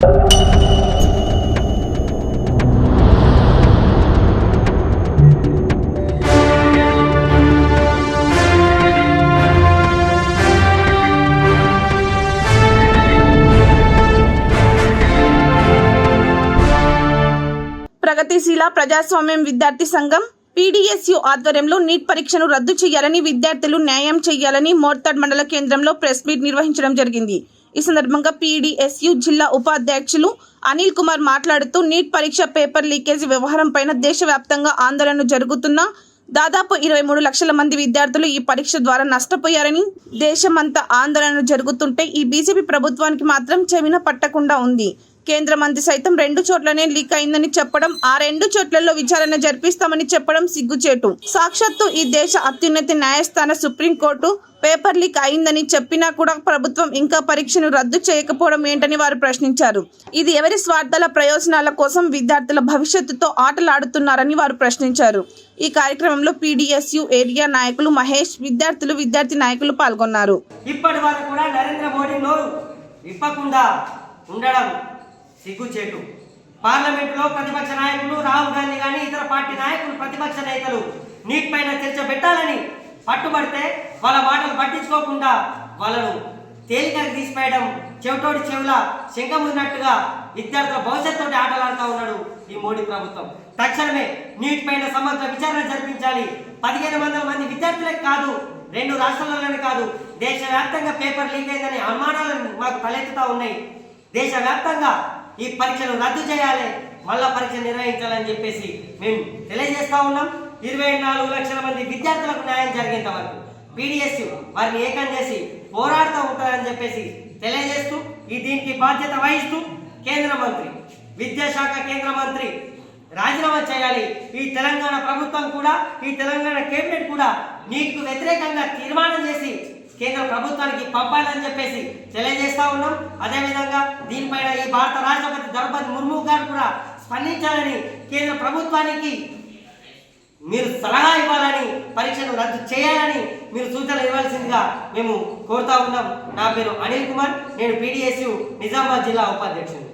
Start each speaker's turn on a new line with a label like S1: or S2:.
S1: ప్రగతిశీల ప్రజాస్వామ్యం విద్యార్థి సంఘం పీడీఎస్యు ఆధ్వర్యంలో నీట్ పరీక్షను రద్దు చేయాలని విద్యార్థులు న్యాయం చేయాలని మోర్తాడ్ మండల కేంద్రంలో ప్రెస్ మీట్ నిర్వహించడం జరిగింది. ఈ సందర్భంగా పీడీఎస్యు జిల్లా ఉపాధ్యక్షులు అనిల్ కుమార్ మాట్లాడుతూ నీట్ పరీక్ష పేపర్ లీకేజ్ వ్యవహారం పైన దేశవ్యాప్తంగా ఆందోళన జరుగుతున్న దాదాపు ఇరవై మూడు లక్షల మంది విద్యార్థులు ఈ పరీక్ష ద్వారా నష్టపోయారని దేశమంతా ఆందోళన జరుగుతుంటే ఈ బీజేపీ ప్రభుత్వానికి మాత్రం చెవిన పట్టకుండా ఉంది. కేంద్ర మంత్రి సైతం రెండు చోట్లనే లీక్ అయిందని చెప్పడం ఆ రెండు చోట్లలో విచారణ జరిపిస్తామని చెప్పడం సిగ్గుచేటు. సాక్షాత్తు ఈ దేశ అత్యున్నత న్యాయస్థాన సుప్రీంకోర్టు పేపర్ లీక్ అయిందని చెప్పినా కూడా ప్రభుత్వం ఇంకా పరీక్షను రద్దు చేయకపోవడం ఏంటని వారు ప్రశ్నించారు. ఇది ఎవరి స్వార్థాల ప్రయోజనాల కోసం విద్యార్థుల భవిష్యత్తుతో ఆటలాడుతున్నారని వారు ప్రశ్నించారు. ఈ కార్యక్రమంలో పీడిఎస్యు ఏరియా నాయకులు మహేష్ విద్యార్థులు విద్యార్థి నాయకులు పాల్గొన్నారు.
S2: ఇప్పటి వరకు కూడా నరేంద్ర మోడీ నోరు విప్పకుండా ఉండడం సిగ్గుచేటు. పార్లమెంటులో ప్రతిపక్ష నాయకులు రాహుల్ గాంధీ కానీ ఇతర పార్టీ నాయకులు ప్రతిపక్ష నేతలు నీట్ పైన చర్చ పెట్టాలని పట్టుబడితే వాళ్ళ మాటలు పట్టించుకోకుండా వాళ్ళను తేలికగా తీసిపోయడం చెవిటోడి చెవుల శంఖమున్నట్టుగా విద్యార్థుల భవిష్యత్తుతో ఆటలాడుతూ ఉన్నాడు ఈ మోడీ ప్రభుత్వం. తక్షణమే నీట్ పైన సమగ్ర విచారణ జరిపించాలి. పదిహేను వందల మంది విద్యార్థులకు కాదు రెండు రాష్ట్రాలలోనే కాదు దేశవ్యాప్తంగా పేపర్ లీక్ అయిందనే అనుమానాలు మాకు తలెత్తుతా ఉన్నాయి. దేశవ్యాప్తంగా ఈ పరీక్షను రద్దు చేయాలి. మళ్ళా పరీక్ష నిర్వహించాలని చెప్పేసి మేము తెలియజేస్తా ఉన్నాం. ఇరవై నాలుగు లక్షల మంది విద్యార్థులకు న్యాయం జరిగేంత వరకు పీడిఎస్ వారిని ఏకం చేసి పోరాడుతూ ఉంటారని చెప్పేసి తెలియజేస్తూ ఈ దీనికి బాధ్యత వహిస్తూ కేంద్ర మంత్రి విద్యాశాఖ కేంద్ర మంత్రి రాజీనామా చేయాలి. ఈ తెలంగాణ ప్రభుత్వం కూడా ఈ తెలంగాణ కేబినెట్ కూడా నీకు వ్యతిరేకంగా తీర్మానం చేసి కేంద్ర ప్రభుత్వానికి పంపాలని చెప్పేసి తెలియజేస్తా ఉన్నాం. అదేవిధంగా దీనిపైన ఈ భారత రాష్ట్రపతి ద్రౌపది ముర్ము గారు కూడా స్పందించాలని కేంద్ర ప్రభుత్వానికి మీరు సలహా ఇవ్వాలని పరీక్షను రద్దు చేయాలని మీరు సూచనలు ఇవ్వాల్సిందిగా మేము కోరుతా ఉన్నాం. నా పేరు అనిల్ కుమార్. నేను పీడిఎస్యు నిజామాబాద్ జిల్లా ఉపాధ్యక్షుడు